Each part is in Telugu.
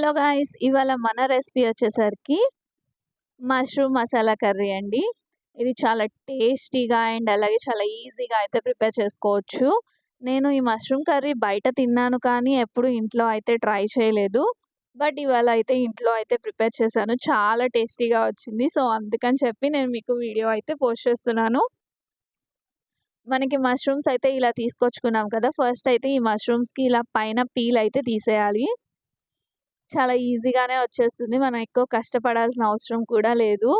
హలో గాయస్ ఇవాళ మన రెసిపీ వచ్చేసరికి మష్రూమ్ మసాలా కర్రీ అండి. ఇది చాలా టేస్టీగా అండ్ అలాగే చాలా ఈజీగా అయితే ప్రిపేర్ చేసుకోవచ్చు. నేను ఈ మష్రూమ్ కర్రీ బయట తిన్నాను కానీ ఎప్పుడు ఇంట్లో అయితే ట్రై చేయలేదు. బట్ ఇవాళ అయితే ఇంట్లో అయితే ప్రిపేర్ చేశాను. చాలా టేస్టీగా వచ్చింది. సో అందుకని చెప్పి నేను మీకు వీడియో అయితే పోస్ట్ చేస్తున్నాను. మనకి మష్రూమ్స్ అయితే ఇలా తీసుకొచ్చుకున్నాం కదా. ఫస్ట్ అయితే ఈ మష్రూమ్స్కి ఇలా పైన పీల్ అయితే తీసేయాలి. చాలా ఈజీగానే వచ్చేస్తుంది. మనం ఎక్కువ కష్టపడాల్సిన అవసరం కూడా లేదు.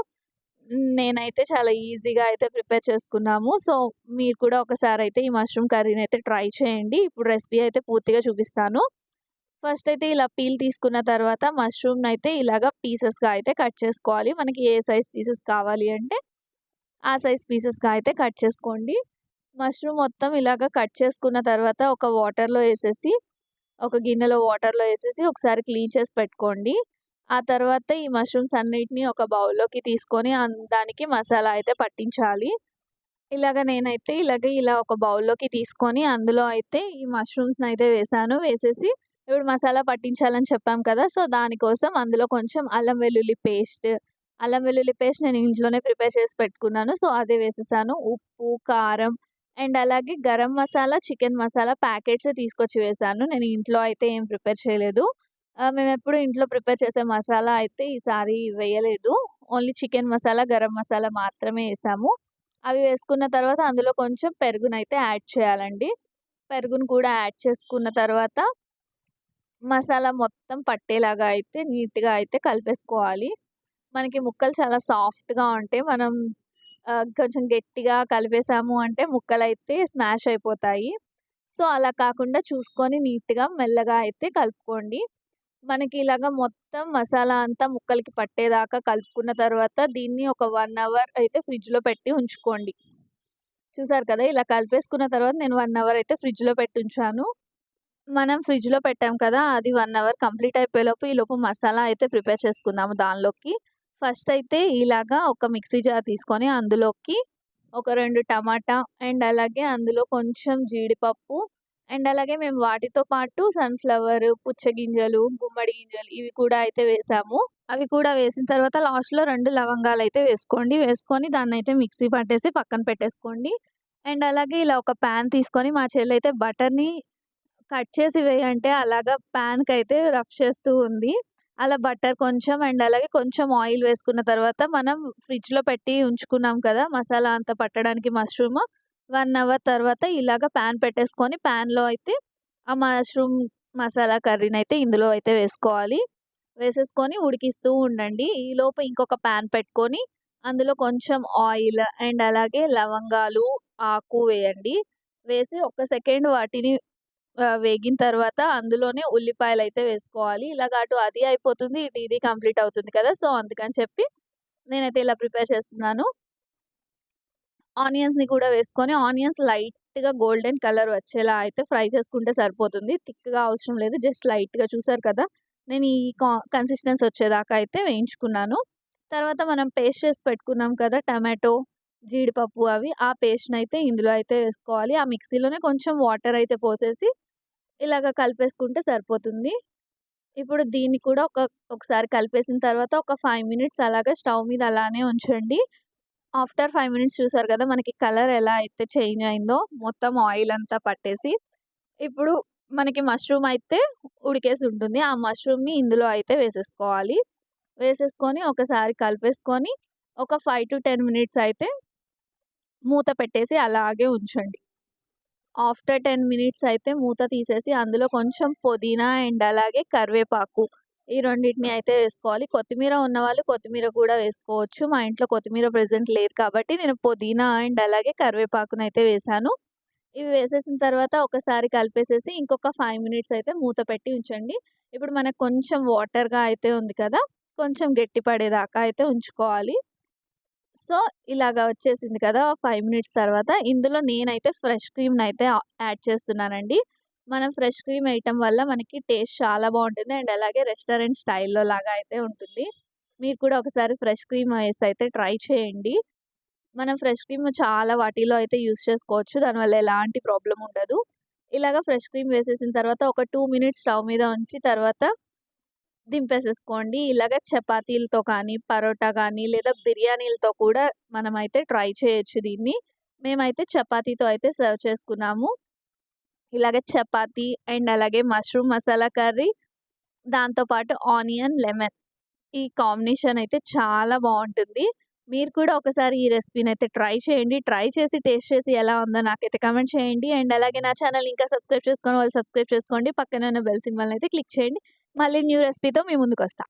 నేనైతే చాలా ఈజీగా అయితే ప్రిపేర్ చేసుకున్నాము. సో మీరు కూడా ఒకసారి అయితే ఈ మష్రూమ్ కర్రీని అయితే ట్రై చేయండి. ఇప్పుడు రెసిపీ అయితే పూర్తిగా చూపిస్తాను. ఫస్ట్ అయితే ఇలా పీల్ తీసుకున్న తర్వాత మష్రూమ్ని అయితే ఇలాగ పీసెస్గా అయితే కట్ చేసుకోవాలి. మనకి ఏ సైజ్ పీసెస్ కావాలి అంటే ఆ సైజ్ పీసెస్గా అయితే కట్ చేసుకోండి. మష్రూమ్ మొత్తం ఇలాగ కట్ చేసుకున్న తర్వాత ఒక వాటర్లో వేసేసి ఒక గిన్నెలో వాటర్లో వేసేసి ఒకసారి క్లీన్ చేసి పెట్టుకోండి. ఆ తర్వాత ఈ మష్రూమ్స్ అన్నిటిని ఒక బౌల్లోకి తీసుకొని దానికి మసాలా అయితే పట్టించాలి. ఇలాగ నేనైతే ఇలాగ ఇలా ఒక బౌల్లోకి తీసుకొని అందులో అయితే ఈ మష్రూమ్స్ని అయితే వేసాను. వేసేసి ఇప్పుడు మసాలా పట్టించాలని చెప్పాం కదా! సో దానికోసం అందులో కొంచెం అల్లం వెల్లుల్లి పేస్ట్ అల్లం వెల్లుల్లి పేస్ట్ నేను ఇంట్లోనే ప్రిపేర్ చేసి పెట్టుకున్నాను. సో అదే వేసేసాను. ఉప్పు కారం అండ్ అలాగే గరం మసాలా చికెన్ మసాలా ప్యాకెట్స్ తీసుకొచ్చి వేసాను. నేను ఇంట్లో అయితే ఏం ప్రిపేర్ చేయలేదు. మేము ఎప్పుడు ఇంట్లో ప్రిపేర్ చేసే మసాలా అయితే ఈసారి వేయలేదు. ఓన్లీ చికెన్ మసాలా గరం మసాలా మాత్రమే వేసాము. అవి వేసుకున్న తర్వాత అందులో కొంచెం పెరుగునైతే యాడ్ చేయాలండి. పెరుగును కూడా యాడ్ చేసుకున్న తర్వాత మసాలా మొత్తం పట్టేలాగా అయితే నీట్గా అయితే కలిపేసుకోవాలి. మనకి ముక్కలు చాలా సాఫ్ట్గా ఉంటాయి మనం కొంచెం గట్టిగా కలిపేసాము అంటే ముక్కలు అయితే స్మాష్ అయిపోతాయి. సో అలా కాకుండా చూసుకొని నీట్గా మెల్లగా అయితే కలుపుకోండి. మనకి ఇలాగ మొత్తం మసాలా అంతా ముక్కలకి పట్టేదాకా కలుపుకున్న తర్వాత దీన్ని ఒక వన్ అవర్ అయితే ఫ్రిడ్జ్లో పెట్టి ఉంచుకోండి. చూసారు కదా ఇలా కలిపేసుకున్న తర్వాత నేను వన్ అవర్ అయితే ఫ్రిడ్జ్లో పెట్టి ఉంచాను. మనం ఫ్రిడ్జ్లో పెట్టాం కదా అది వన్ అవర్ కంప్లీట్ అయిపోయేలోపు ఈ మసాలా అయితే ప్రిపేర్ చేసుకుందాము దానిలోకి. ఫస్ట్ అయితే ఇలాగా ఒక మిక్సీ జార్ తీసుకొని అందులోకి ఒక రెండు టమాటా అండ్ అలాగే అందులో కొంచెం జీడిపప్పు అండ్ అలాగే మేము వాటితో పాటు సన్ఫ్లవర్ పుచ్చగింజలు గుమ్మడి గింజలు ఇవి కూడా అయితే వేసాము. అవి కూడా వేసిన తర్వాత లాస్ట్లో రెండు లవంగాలు అయితే వేసుకోండి. వేసుకొని దాన్ని అయితే మిక్సీ పట్టేసి పక్కన పెట్టేసుకోండి. అండ్ అలాగే ఇలా ఒక ప్యాన్ తీసుకొని మా చెల్లి అయితే బటర్ని కట్ చేసి వేయంటే అలాగా ప్యాన్కి అయితే రఫ్ చేస్తూ ఉంది. అలా బటర్ కొంచెం అండ్ అలాగే కొంచెం ఆయిల్ వేసుకున్న తర్వాత మనం ఫ్రిడ్జ్లో పెట్టి ఉంచుకున్నాం కదా మసాలా అంతా పట్టడానికి మష్రూమ్ వన్ అవర్ తర్వాత ఇలాగ ప్యాన్ పెట్టేసుకొని ప్యాన్లో అయితే ఆ మష్రూమ్ మసాలా కర్రీని అయితే ఇందులో అయితే వేసుకోవాలి. వేసేసుకొని ఉడికిస్తూ ఉండండి. ఈలోపు ఇంకొక ప్యాన్ పెట్టుకొని అందులో కొంచెం ఆయిల్ అండ్ అలాగే లవంగాలు ఆకు వేయండి. వేసి ఒక సెకండ్ వాటిని వేగిన తర్వాత అందులోనే ఉల్లిపాయలు అయితే వేసుకోవాలి. ఇలాగ అటు అది అయిపోతుంది ఇటు ఇది కంప్లీట్ అవుతుంది కదా! సో అందుకని చెప్పి నేనైతే ఇలా ప్రిపేర్ చేస్తున్నాను. ఆనియన్స్ని కూడా వేసుకొని ఆనియన్స్ లైట్గా గోల్డెన్ కలర్ వచ్చేలా అయితే ఫ్రై చేసుకుంటే సరిపోతుంది. థిక్గా అవసరం లేదు జస్ట్ లైట్గా చూసారు కదా! నేను ఈ కన్సిస్టెన్సీ వచ్చేదాకా అయితే వేయించుకున్నాను. తర్వాత మనం పేస్ట్ చేసి పెట్టుకున్నాం కదా టమాటో జీడిపప్పు అవి ఆ పేస్ట్ని అయితే ఇందులో అయితే వేసుకోవాలి. ఆ మిక్సీలోనే కొంచెం వాటర్ అయితే పోసేసి ఇలాగ కలిపేసుకుంటే సరిపోతుంది. ఇప్పుడు దీన్ని కూడా ఒక ఒకసారి కలిపేసిన తర్వాత ఒక ఫైవ్ మినిట్స్ అలాగే స్టవ్ మీద అలానే ఉంచండి. ఆఫ్టర్ ఫైవ్ మినిట్స్ చూసారు కదా మనకి కలర్ ఎలా అయితే చేంజ్ అయిందో మొత్తం ఆయిల్ అంతా పట్టేసి. ఇప్పుడు మనకి మష్రూమ్ అయితే ఉడికేసి ఉంటుంది. ఆ మష్రూమ్ని ఇందులో అయితే వేసేసుకోవాలి. వేసేసుకొని ఒకసారి కలిపేసుకొని ఒక ఫైవ్ టు టెన్ మినిట్స్ అయితే మూత పెట్టేసి అలాగే ఉంచండి. ఆఫ్టర్ టెన్ మినిట్స్ అయితే మూత తీసేసి అందులో కొంచెం పుదీనా అండ్ అలాగే కరివేపాకు ఈ రెండింటిని అయితే వేసుకోవాలి. కొత్తిమీర ఉన్న వాళ్ళు కొత్తిమీర కూడా వేసుకోవచ్చు. మా ఇంట్లో కొత్తిమీర ప్రజెంట్ లేదు కాబట్టి నేను పుదీనా అండ్ అలాగే కరివేపాకును అయితే వేసాను. ఇవి వేసేసిన తర్వాత ఒకసారి కలిపేసేసి ఇంకొక ఫైవ్ మినిట్స్ అయితే మూత పెట్టి ఉంచండి. ఇప్పుడు మనకు కొంచెం వాటర్గా అయితే ఉంది కదా కొంచెం గట్టి పడేదాకా అయితే ఉంచుకోవాలి. సో ఇలాగ వచ్చేసింది కదా! ఫైవ్ మినిట్స్ తర్వాత. ఇందులో నేనైతే ఫ్రెష్ క్రీమ్ని అయితే యాడ్ చేస్తున్నానండి. మనం ఫ్రెష్ క్రీమ్ వేయటం వల్ల మనకి టేస్ట్ చాలా బాగుంటుంది. అండ్ అలాగే రెస్టారెంట్ స్టైల్లో లాగా అయితే ఉంటుంది. మీరు కూడా ఒకసారి ఫ్రెష్ క్రీమ్ వేసి అయితే ట్రై చేయండి. మనం ఫ్రెష్ క్రీమ్ చాలా వాటిలో అయితే యూస్ చేసుకోవచ్చు. దానివల్ల ఎలాంటి ప్రాబ్లం ఉండదు. ఇలాగ ఫ్రెష్ క్రీమ్ వేసేసిన తర్వాత ఒక టూ మినిట్స్ స్టవ్ మీద ఉంచి తర్వాత దింపేసేసుకోండి. ఇలాగ చపాతీలతో కానీ, పరోటా కానీ లేదా బిర్యానీలతో కూడా మనమైతే ట్రై చేయొచ్చు దీన్ని. మేమైతే చపాతీతో అయితే సర్వ్ చేసుకున్నాము. ఇలాగ చపాతీ అండ్ అలాగే మష్రూమ్ మసాలా కర్రీ, దాంతో పాటు ఆనియన్, లెమన్ ఈ కాంబినేషన్ అయితే చాలా బాగుంటుంది మీరు కూడా ఒకసారి ఈ రెసిపీనైతే ట్రై చేయండి. ట్రై చేసి టేస్ట్ చేసి ఎలా ఉందో నాకైతే కమెంట్ చేయండి. అండ్ అలాగే నా ఛానల్ ఇంకా సబ్స్క్రైబ్ చేసుకొని వాళ్ళు సబ్స్క్రైబ్ చేసుకోండి. పక్కన ఉన్న బెల్ అయితే క్లిక్ చేయండి. మళ్ళీ న్యూ రెసిపీతో మీ ముందుకొస్తా.